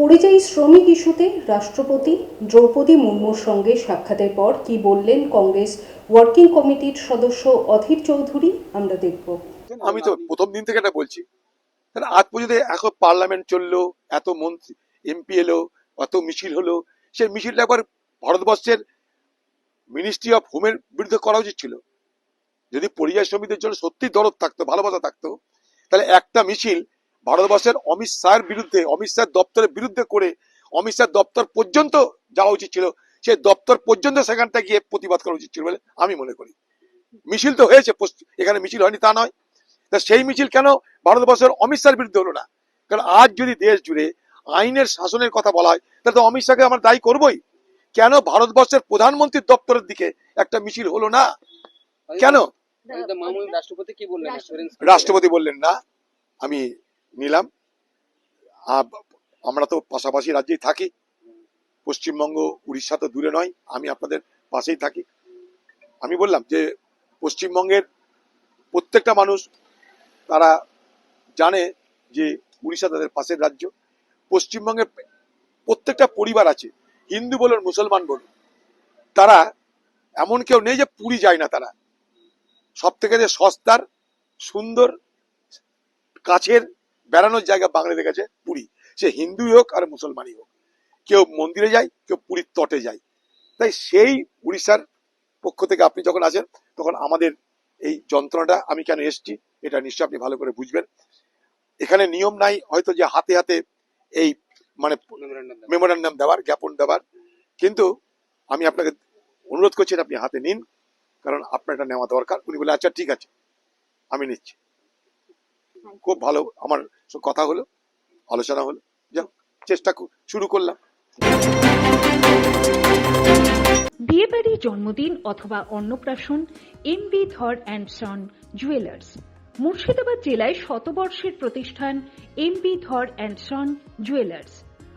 পরিযায়ী শ্রমিক ইস্যুতে রাষ্ট্রপতি দ্রৌপদী মুর্মুর সঙ্গে সাক্ষাতের পর কি বললেন কংগ্রেস ওয়ার্কিং কমিটির সদস্য অধীর চৌধুরী, আমরা দেখব। আমি তো প্রথম দিন থেকে এটা বলছি। আজ পর্যন্ত এখন পার্লামেন্ট চলল, এত মন্ত্রী, এমপি এলো, এত মিছিল হলো, সেই মিছিলটা একবার ভারতবর্ষের মিনিস্ট্রি অফ হোমের বিরুদ্ধে করা উচিত ছিল। যদি পরিযায়ী শ্রমিকদের জন্য সত্যি দরদ থাকতো, ভালোবাসা থাকতো, তাহলে একটা মিছিল ভারতবর্ষের অমিত শাহের বিরুদ্ধে অমিত শাহের দপ্তরের বিরুদ্ধে করে অমিত শাহের দপ্তর পর্যন্ত যাওয়া উচিত ছিল। সেই দপ্তর পর্যন্ত সেখানটা গিয়ে প্রতিবাদ করা উচিত ছিল বলে আমি মনে করি। মিছিল তো হয়েছে এখানে মিছিল হয়নি তা নয়। তা সেই মিছিল কেন ভারতবর্ষের অমিত শাহের বিরুদ্ধে হলো না? কারণ আজ যদি দেশ জুড়ে আইনের শাসনের কথা বলা হয় তাহলে তো অমিত শাহকে আমরা দায়ী করবই। কেন ভারতবর্ষের প্রধানমন্ত্রীর দপ্তরের দিকে একটা মিছিল হলো না? কেন? রাষ্ট্রপতি কি বললেন? রাষ্ট্রপতি বললেন না। আমি নিলাম। আমরা তো পাশাপাশি রাজ্যেই থাকি। পশ্চিমবঙ্গ, উড়িষ্যা তো দূরে নয়, আমি আপনাদের পাশেই থাকি। আমি বললাম যে, পশ্চিমবঙ্গের প্রত্যেকটা মানুষ, তারা জানে যে উড়িষ্যা তাদের পাশের রাজ্য। পশ্চিমবঙ্গের প্রত্যেকটা পরিবার আছে, হিন্দু বলুন মুসলমান বলুন তারা এমন কেউ নেই যে পুরী যায় না তারা। সব থেকে যে সস্তার, সুন্দর, কাছের বেড়ানোর জায়গা বাঙালিদের কাছে পুরী। সে হিন্দুই হোক আর মুসলমানই হোক। কেউ মন্দিরে যায় কেউ পুরীর তটে যায়। তাই সেই উড়িষ্যার পক্ষ থেকে আপনি যখন আসেন তখন আমাদের এই যন্ত্রণাটা আমি কেন এসেছি এটা নিশ্চয়ই আপনি ভালো করে বুঝবেন। এখানে নিয়ম নাই হয়তো যে হাতে হাতে এই মানে মেমোরান্ডাম দেওয়ার জ্ঞাপন দেওয়ার। কিন্তু আমি আপনাকে অনুরোধ করছি আপনি হাতে নিন কারণ আপনার এটা নেওয়া দরকার। উনি বলে আচ্ছা ঠিক আছে আমি নিচ্ছি। খুব ভালো আমার কথা হলো, আলোচনা হলো। যাক, চেষ্টা শুরু করলাম। বিয়েবাড়ি জন্মদিন অথবা অন্নপ্রাশন M B Dhar and son jewellers Murshidabad জেলায় শতবর্ষের প্রতিষ্ঠান M B Dhar and son jewellers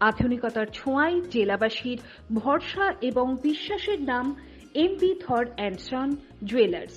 আধুনিকতার ছোঁয়ায় জেলাবাসীর ভরসা এবং বিশ্বাসের নাম M B Dhar and son jewellers